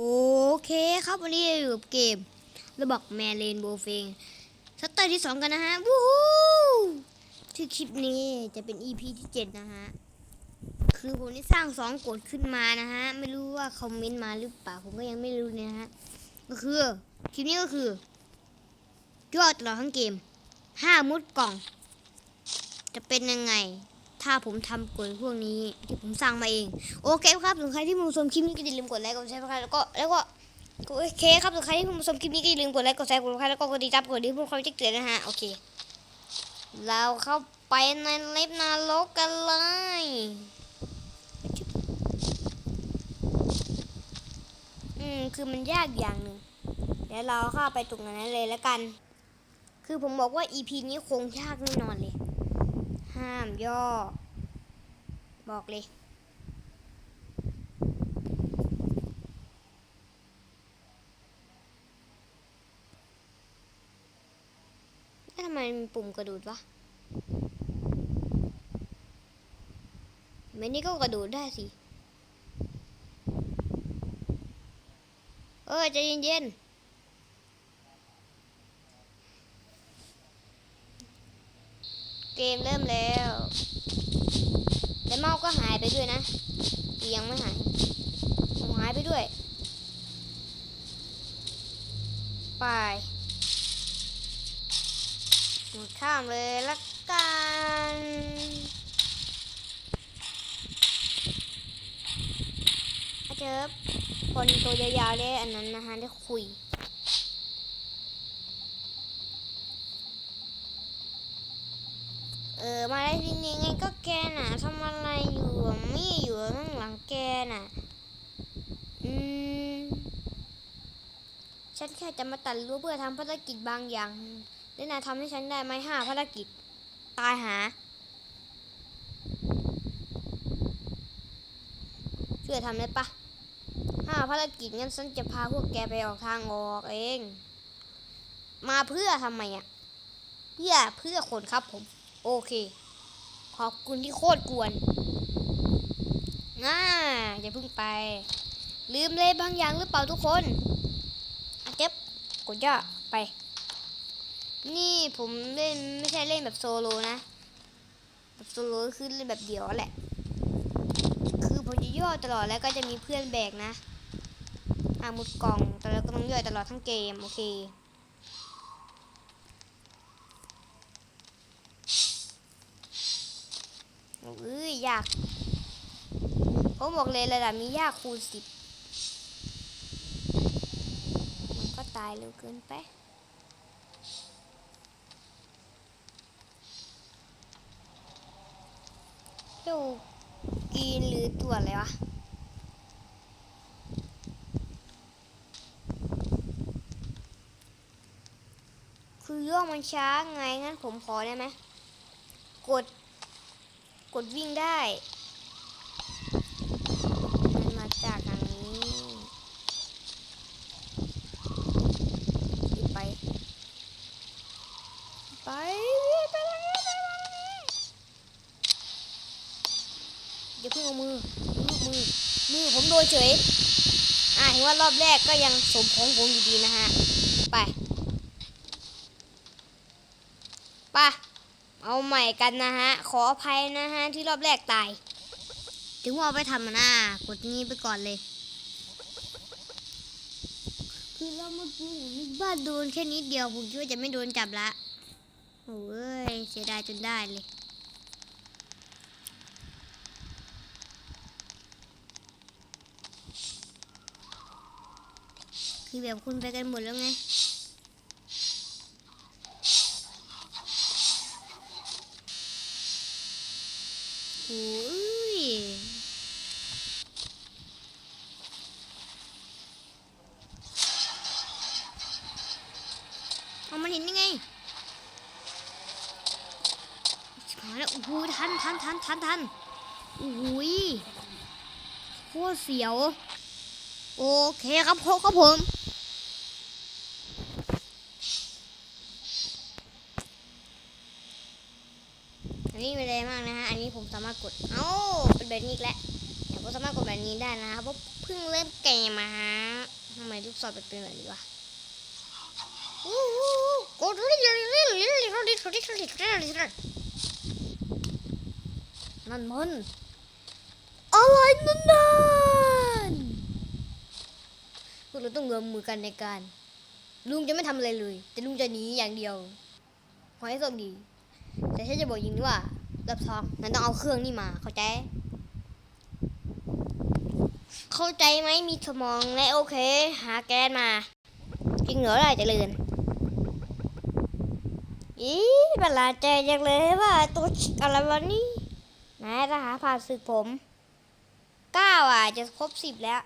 โอเคครับวันนี้อยู่กับเกมระบอกแมเลนโบเฟงชัตเตอร์ที่2กันนะฮะวู้ฮู้ที่คลิปนี้จะเป็น EP ที่7นะฮะ คือผมได้สร้างสองกฎขึ้นมานะฮะ ไม่รู้ว่าคอมเมนต์มาหรือเปล่า ผมก็ยังไม่รู้เนี่ยนะฮะ ก็คือ คลิปนี้ก็คือยอดตลอดทั้งเกมห้ามุดกล่อง จะเป็นยังไง ถ้าผมทำกฎพวกนี้ที่ผมสร้างมาเอง โอเคครับส่วนใครที่มาชมคลิปนี้ก็อย่าลืมกดไลค์กดแชร์นะครับแล้วก็แล้วก็โอเคครับส่วนใครที่มาชมคลิปนี้ก็อย่าลืมกดไลค์กดแชร์กดติดตามแล้วก็กดติดตามกดดิ่เพื่อความแจ้งเตือนนะฮะโอเค เราเข้าไปในเล็บนรกกันเลยอืมคือมันยากอย่างหนึ่งเดี๋ยวเราเข้าไปตรงนั้นเลยแล้วกัน คือผมบอกว่า EP นี้คงยากแน่นอนเลย ห้ามย่อ บอกเลยแล้วทำไมมีปุ่มกระโดูดวะไม่นี่ก็กระโดดได้สิ เออใจเย็นๆ เกมเริ่มแล้วแต่เมาส์ก็หายไปด้วยนะยังไม่หายผมหายไปด้วย ไปหมดข้ามเลยละกันอาเจอคนตัวยาวๆได้อันนั้นนะคะได้คุย เออมาได้ที่นี่ไงก็แกน่ะทำอะไรอยู่มี่อยู่ข้างหลังแกน่ะ อืม ฉันแค่จะมาตัดรู้วเพื่อทำภารกิจบางอย่างแล้วนายทำให้ฉันได้ไหมห้าภารกิจ ตายหา ช่วยทำได้ปะห้าภารกิจงั้นฉันจะพาพวกแกไปออกทางออกเอง มาเพื่อทำไมอะ เพื่อเพื่อคนครับผม โอเค ขอบคุณที่โคตรกวนน่าอย่าเพิ่งไป ลืมเลยบางอย่างหรือเปล่าทุกคนอะเจ็บกดย่อไป นี่ผมเล่นไม่ใช่เล่นแบบโซโลนะ แบบโซโลคือเล่นแบบเดี่ยวแหละ คือผมจะย่อตลอดแล้วก็จะมีเพื่อนแบกนะอามุดกล่องแต่เราก็ต้องย่อยตลอดทั้งเกม โอเค เอ้ยยากผมบอกเลยระดับนี้ยากคูณสิบมันก็ตายเร็วเกินไปเจ้ากีนหรือตัวอะไรวะคือย่อมันช้าไงงั้นผมขอได้ไหมกด กดวิ่งได้ มันมาจากทางนี้ไป ไปไปทางนี้ไปทางนี้อย่าเพิ่งเอามือมือมือผมโดนเฉย อ่าเห็นว่ารอบแรกก็ยังสมของผมอยู่ดีนะฮะ ไป ไป เอาใหม่กันนะฮะ ขออภัยนะฮะ ที่รอบแรกตาย ถึงว่าไปทำมันนะกดนี้ไปก่อนเลย คือเราเมื่อกี้ผมนึกว่าโดนแค่นิดเดียว ผมคิดว่าจะไม่โดนจับละโอ้ยเสียดายจนได้เลยคือแบบคุณไปกันหมดแล้วไง ทันทันอุ้ยโคตรเสียว โอเคครับโคครับผมอันนี้ไม่ได้มากนะฮะ อันนี้ผมสามารถกด เอ้า เป็นแบบนี้แล้วเดี๋ยวผมสามารถกดแบบนี้ได้นะครับเพราะเพิ่งเริ่มเกมมาฮะทำไมลูกศรเป็นแบบนี้วะโอ้โหกดเรื่อยๆเรื่อยๆเรื่อยๆเรื่อยๆเรื่อยๆ นั่นมันอะไรนั่นนั่นพวกเราต้องรวมมือกันในการ ลุงจะไม่ทำอะไรเลย แต่ลุงจะหนีอย่างเดียว ขอให้โชคดี แต่ฉันจะบอกยิงว่ารับทองงั้นต้องเอาเครื่องนี่มา เข้าใจ เข้าใจไหมมีสมองและโอเค หาแกนมา จริงเหรอล่ะเจริญอีประหลาดใจจังเลยว่าตัวอะไรวะนี่ นายทหารผ่านศึกผมเก้าอะ จะครบสิบแล้ว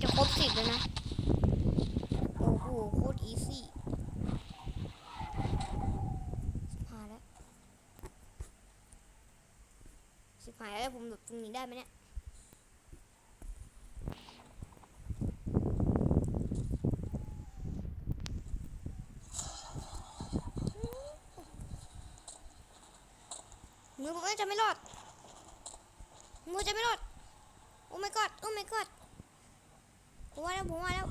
จะครบสิบแล้วนะ โอ้โหโคตรอีซี่สิบห้าแล้วสิบห้าแล้วผมหลบตรงนี้ได้ไหมเนี่ย มือผมน่าจะไม่รอด มือจะไม่รอด โอ้ my god โอ้ my god ผมว่าแล้วผมว่าแล้ว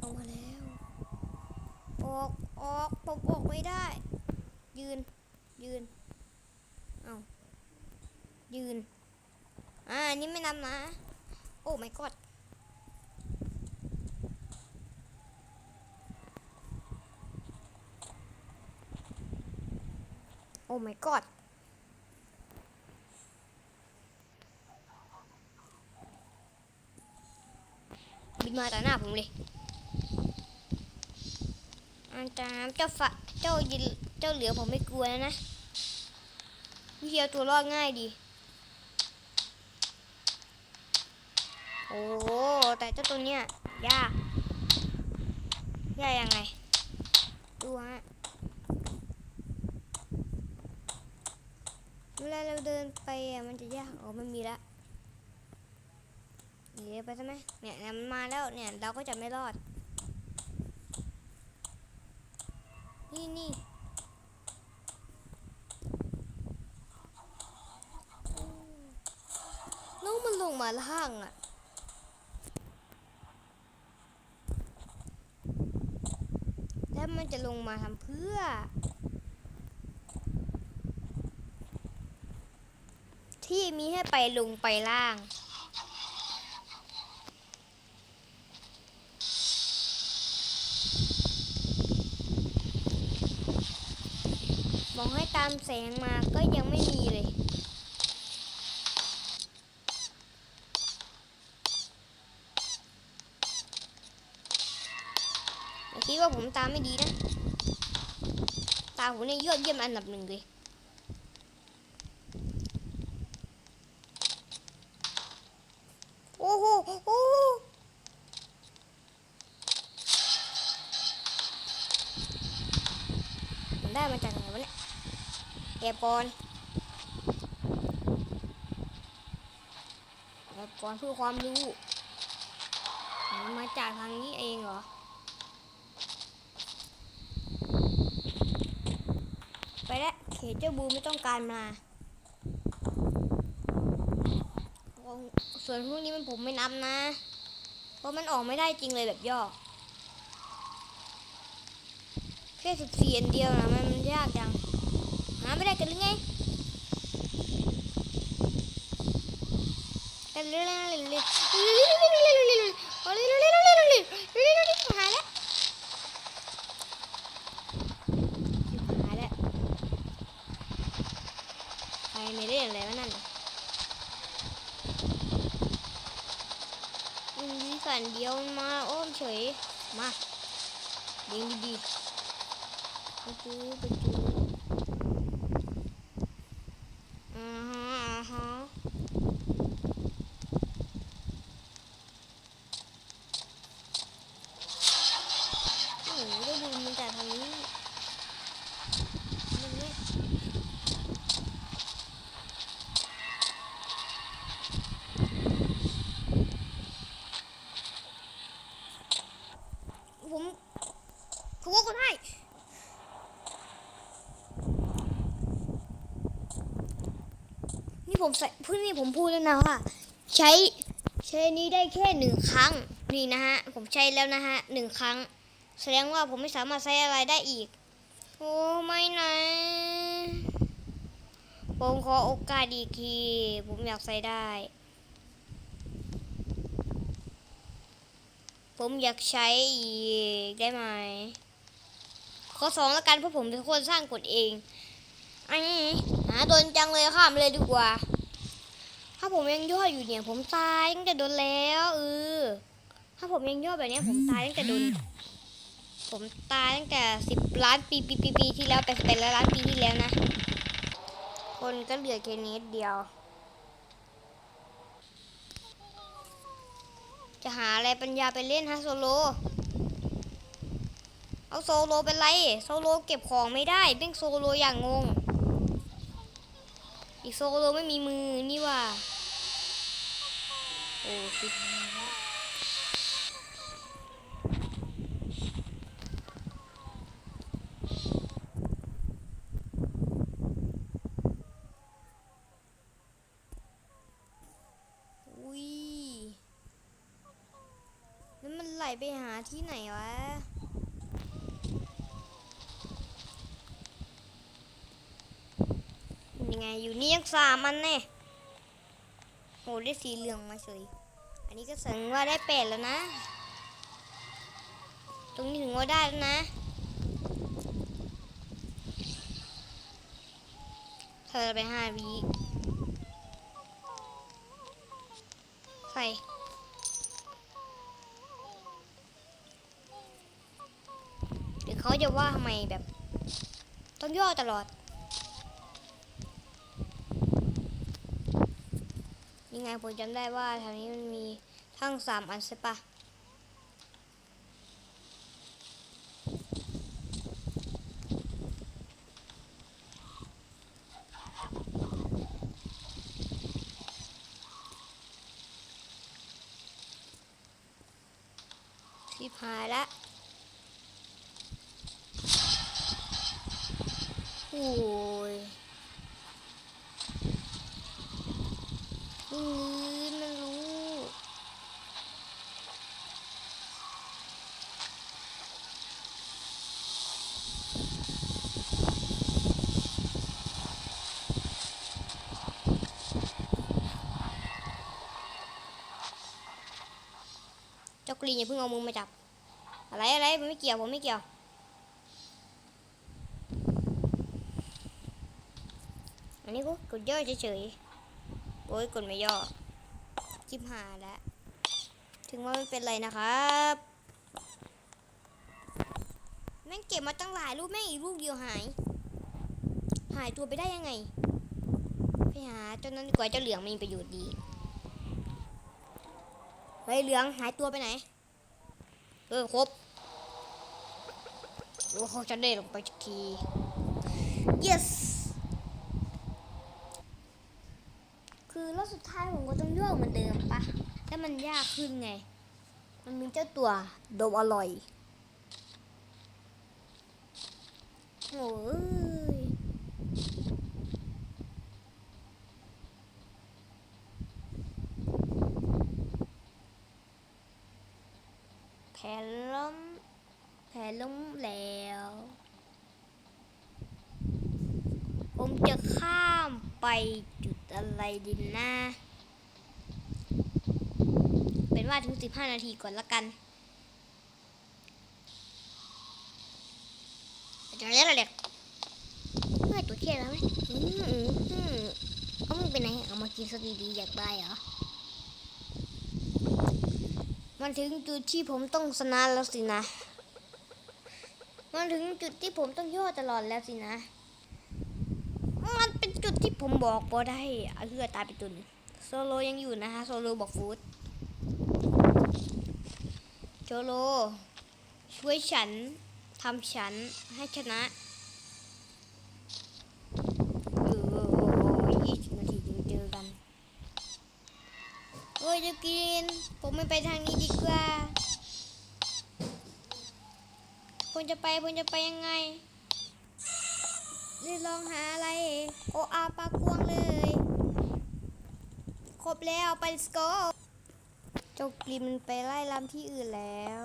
ออกมาแล้ว ออก ออก ผมออกไม่ได้ ยืน ยืน เอายืน อ่านนี่ไม่นำนะ โอ้ my god my god บินมาต่อหน้าผมเลยอาจารย์เจ้าฝะเจ้ายินเจ้าเหลือผมไม่กลัวแล้วนะวิธีเอาตัวรอดง่ายดี โอ้แต่เจ้าตัวเนี้ยยาก ยากยังไง ดูฮะ เว ลาเราเดินไปมันจะยากอ๋อไม่มีละเดี๋ยวไปใช่ไหมเนี่ยเนี่ยมันมาแล้วเนี่ยเราก็จะไม่รอด นี่นี่น้องมันลงมาล่างอะแล้วมันจะลงมาทำเพื่อ ที่มีให้ไปลงไปล่างบอกให้ตามแสงมาก็ยังไม่มีเลยคิดว่าผมตามไม่ดีนะ ตาผมเนี่ยยอดเยี่ยมอันดับหนึ่งเลย โอ้โหโอ้มันได้มาจากไหนวะเนี่ยแอบก่อนแอบก่อนเพื่อความรู้มันมาจากทางนี้เองเหรอไปแล้วเขตเจ้าบูไม่ต้องการมา ส่วนพวกนี้มันผมไม่นับนะ เพราะมันออกไม่ได้จริงเลยแบบย่อ แค่สิบสี่อันเดียวนะมันมันยากจัง หาไม่ได้กันหรือไงกันเรื่อยๆเลยเลยหาแล้วหาแล้วใครไม่ได้อะไรวะนั่นน่ะอืมมีสันเดียวมาอ้อมเฉย มาเลี้ยงดีๆไปจูไปจอ่าฮะอ่าฮะโอ้โหได้บุญมาจากทางนี้มันไม่ผมเขาว่าก็ได้ ผผมใส่เพื่อนี่ผมพูดแล้วนะว่า ใช้ใช้นี้ได้แค่หนึ่งครั้งนี่นะฮะผมใช้แล้วนะฮะหนึ่งครั้ง แสดงว่าผมไม่สามารถใช้อะไรได้อีก โอ้ไม่นะผมขอโอกาสอีกที ผมอยากใส่ได้ ผมอยากใช้อีกได้ไหม ข้อสองแล้วกันเพราะผมเป็นคนสร้างกฎเอง อันนี้หาโดนจังเลยข้ามเลยดีกว่า ถ้าผมยังย่ออยู่เนี่ย ผมตายตั้งแต่โดนแล้วเออถ้าผมยังย่อแบบเนี้ยผมตายตั้งแต่โดน ผมตายตั้งแต่สิบล้านปีปีปีปีที่แล้วไปเป็นล้านปีที่แล้วนะ คนก็เหลือแค่นิดเดียว จะหาอะไรปัญญาไปเล่นฮะโซโลเอาโซโลเป็นไร โซโลเก็บของไม่ได้เป้งโซโลอย่างงง อีกโซโลไม่มีมือนี่ว่า โอ้คิดอุ้ยแล้วมันไหลไปหาที่ไหนวะ ยัง ไงอยู่นี่ยังสามอันแน่โหได้สีเหลืองมาเฉยอันนี้ก็แสดงว่าได้แปดแล้วนะ ตรงนี้ถึงว่าได้แล้วนะเธอไปห้าวิใส่หรือเขาจะว่าทำไมแบบ ต้องย่อตลอด ยัง ไงผมจำได้ว่าแถวนี้มันมีทั้งสามอันใช่ปะที่พายละโอ้ย อืมมันรู้เจ้ากรีนอย่าเพิ่งเอามือมาจับ อะไรอะไรผมไม่เกี่ยวผมไม่เกี่ยวอันนี้กูกดย่อเฉยๆ อ้ยกดไม่ย่อจิ้มหาแล้ว ถึงว่าไม่เป็นไรนะครับ แม่งเก็บมาตั้งหลายรูปแม่งอีกรูปเดียวหาย หายตัวไปได้ยังไง ไปหาเจ้านั้นดีกว่าเจ้าเหลืองมีประโยชน์ดีเฮ้ยเหลืองหายตัวไปไหน เออครบโอ้เขาจะได้ลงไปสักที yes คือรอบสุดท้ายผมก็ต้องย่อเหมือนเดิมปะแต่มันยากขึ้นไง มันมีเจ้าตัวโดมอร่อยโอ้ยแผนล้มแผนล้มแล้ว ผมจะข้ามไป อะไรดีนะเป็นว่าถึง15นาทีก่อนละกันจะเรียกอะไรเด็กเมื่อตัวเทียแล้วไหมอืมอืมอืมเอามึงไปไหนเอามากินซะดีๆอยากได้เหรอ มันถึงจุดที่ผมต้องสนานแล้วสินะ มันถึงจุดที่ผมต้องย่อตลอดแล้วสินะ มันเป็นจุดที่ผมบอกบอได้เอาเลือตายไปตุนโซโลยังอยู่นะคะโซโลบอกฟูดโจโล ช่วยฉันทำฉันให้ชนะเออยี่สิบนาทีจึงเจอกันโอ้ยจะกิน ผมไม่ไปทางนี้ดีกว่าผมจะไปผมจะไปยังไง เลยลองหาอะไร โออาปลากวงเลย ครบแล้วไป let's go เจ้ากลิมันไปไล่ลำที่อื่นแล้ว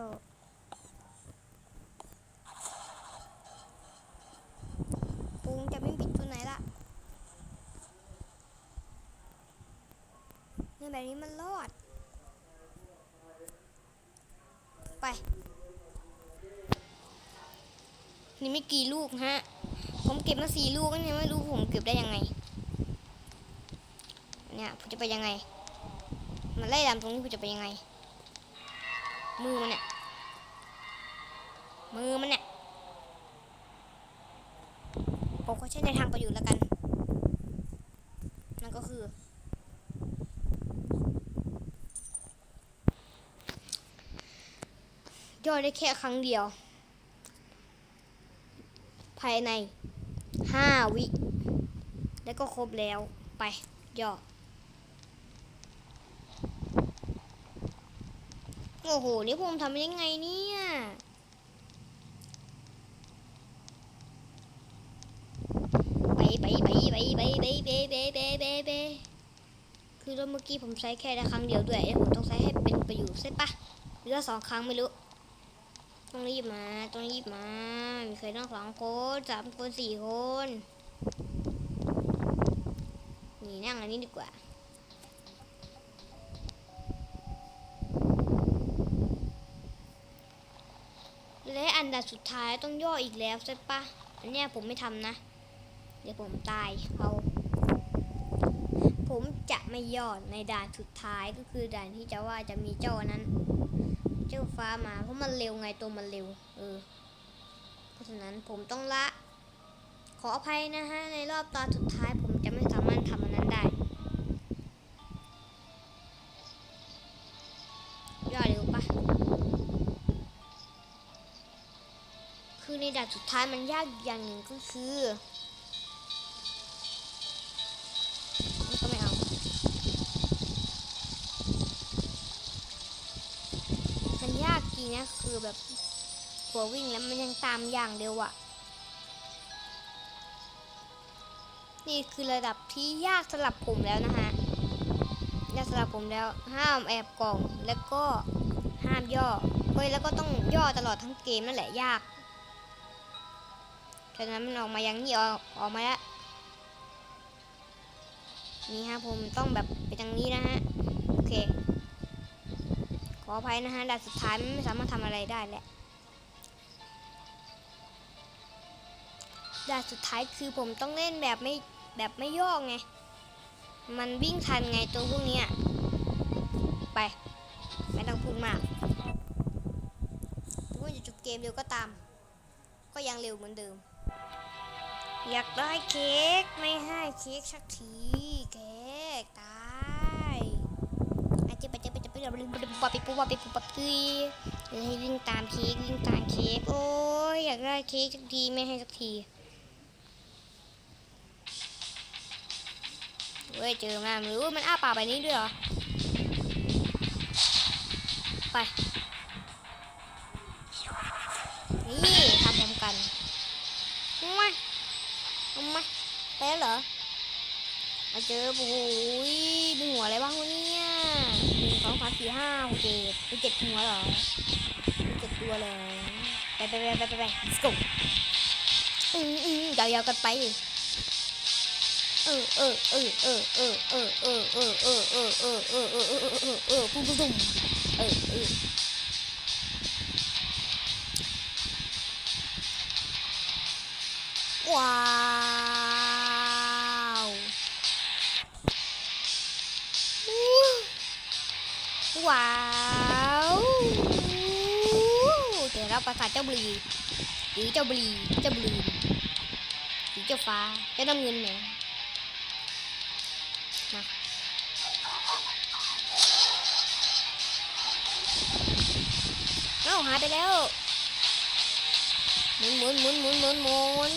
ปุงจะไม่ปิดตัวไหนล่ะในแบบนี้มันรอด ไป นี่ไม่กี่ลูกฮะ ผมเก็บมาสี่ลูกเนี่ยไม่รู้ผมเก็บได้ยังไง เนี่ยผมจะไปยังไง มันไล่ลำตรงนี้ผมจะไปยังไง มือมันเนี่ยมือมันเนี่ยผมก็ใช้ในทางประโยชน์แล้วกัน นั่นก็คือ ย่อได้แค่ครั้งเดียว ภายใน ห้าวิ แล้วก็ครบแล้วไป ย่อ โอ้โห นี่ผมทำได้ไงเนี่ย ไปไปไปไปไปไปไปไปไปไปไปคือรอบเมื่อกี้ผมใช้แค่ครั้งเดียวด้วยแล้วผมต้องใช้ให้เป็นประโยชน์ใช่ปะหรือว่าสองครั้งไม่รู้ ต้องรีบมา ต้องรีบมา มีใครต้องสองคนสามคนสี่คน นี่นั่งอันนี้ดีกว่าและอันดับสุดท้ายต้องย่ออีกแล้วใช่ปะอันเนี้ยผมไม่ทำนะ เดี๋ยวผมตายเอาผมจะไม่ย่อในด่านสุดท้ายก็คือด่านที่จะว่าจะมีเจ้านั้น เจ้าฟ้ามา เพราะมันเร็วไงตัวมันเร็ว เออ เพราะฉะนั้นผมต้องละ ขออภัยนะฮะ ในรอบตอนสุดท้ายผมจะไม่สามารถทำอันนั้นได้ย่อเร็วปะคือในด่านสุดท้ายมันยากอย่างหนึ่งก็คือ นะคือแบบหัววิ่งแล้วมันยังตามอย่างเร็วอะนี่คือระดับที่ยากสำหรับผมแล้วนะฮะยากสำหรับผมแล้ว ห้ามแอบกล่องแล้วก็ห้ามย่อเฮ้ยแล้วก็ต้องย่อตลอดทั้งเกมนั่นแหละยากฉะนั้นมันออกมาอย่างนี้ออกออกมาแล้วนี่ฮะผมต้องแบบไปทางนี้นะฮะ ออภัยนะฮะด่านสุดท้ายไม่สามารถทำอะไรได้แหล้วด่านสุดท้ายคือผมต้องเล่นแบบไม่แบบไม่โยกไง มันวิ่งทันไงตัวพวกนี้ไป ไม่ต้องพูดมากถึงว่จะจบเกมเร็วก็ตาม ก็ยังเร็วเหมือนเดิม อยากได้เค้กไม่ให้เค้กสักทีเค้กตายอา จจะไปจะไปจะไปจะไปจะไปปุ๊บปุ๊บปุ๊บปุ๊บปุ๊บเลยให้วิ่งตามเค้กวิ่งตามเค้กโอ้ยอยากได้เค้กสักทีไม่ให้สักทีเว้ยเจอมาไม่รู้มันอ้าปากแบบนี้ด้วยเหรอไปนี่ทำพร้อมกันมาเอามาไปแล้วเหรอมาเจอโอ้ยมีหัวอะไรบ้างวะนี่ สี่ห้าหกเจ็ดมีเจ็ดหัวเหรอมีเจ็ดตัวเลยไปไปไปไปไปไป let's go อืมอืมยาวๆกันไปเออเออเออเออเออเออเออเออเออเออเออเออเออเออเออเออปุ้มปุ้มปุ้มเออเออว้า เดี๋ยวเราสาทเจ้าบลีหรือเจ้าบลีเจ้าบลีหรือเจ้าฟ้าเจ้าน้ำเงินเนี่ยมาเอ้าหายไปแล้วหมุนหมุนหมุนหมุนหมุนหมุน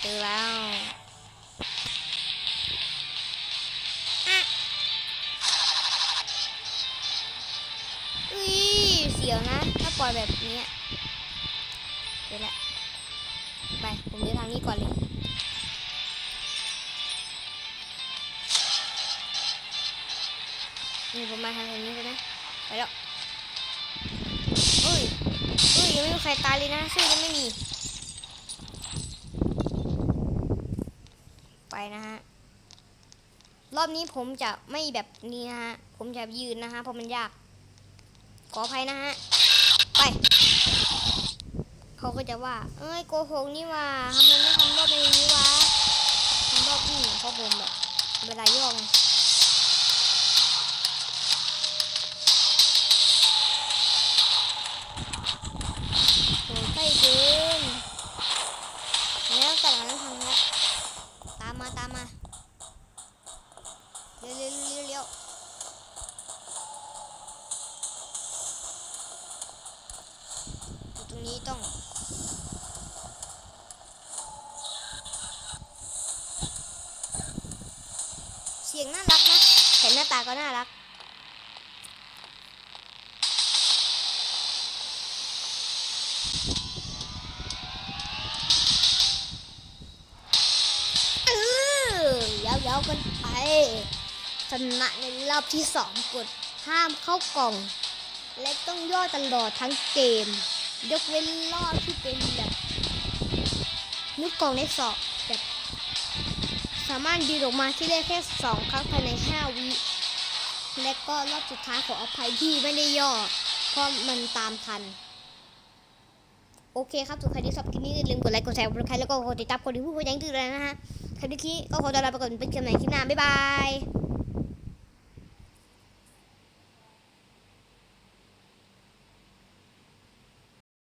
เจอแล้ว เสียวนะ ถ้าปล่อยแบบนี้เดี๋ยวแหละไป ผมเดินทางนี้ก่อนเลยนี่ผมมาทางตรงนี้ใช่ไหมไปแล้วเอ้ยเอ้ยยังไม่มีใครตายเลยนะชื่อยังไม่มี ไปนะฮะรอบนี้ผมจะไม่แบบนี้นะฮะ ผมจะยืนนะฮะเพราะมันยาก ขออภัยนะฮะ ไป เขาก็จะว่า เอ้ยโกหกนี่ว่าทำไมไม่ทำรอบในนี้วะทำรอบที่เพราะผมแบบเวลาย่อไง ยาวกันไปชนะในรอบที่สองกดห้ามเข้ากล่อง และต้องย่อตลอดทั้งเกม ยกเว้นรอบที่เป็นแบบมุดกล่องได้สอบแบบสามารถดีออกมาที่ได้แค่สองครั้งภายในห้าวิและก็รอบสุดท้ายขออภัยที่ไม่ได้ย่อ เพราะมันตามทัน โอเคครับสุดใครที่ชอบคลิปนี้อย่าลืมกดไลค์กดแชร์กดติดตามแล้วก็กดติดตามคนที่พูดคนยังตื่นเลยนะฮะ คลิปนี้ก็ขอตัวลาไปก่อนเป็นกันใหม่คลิปหน้าบ๊ายบาย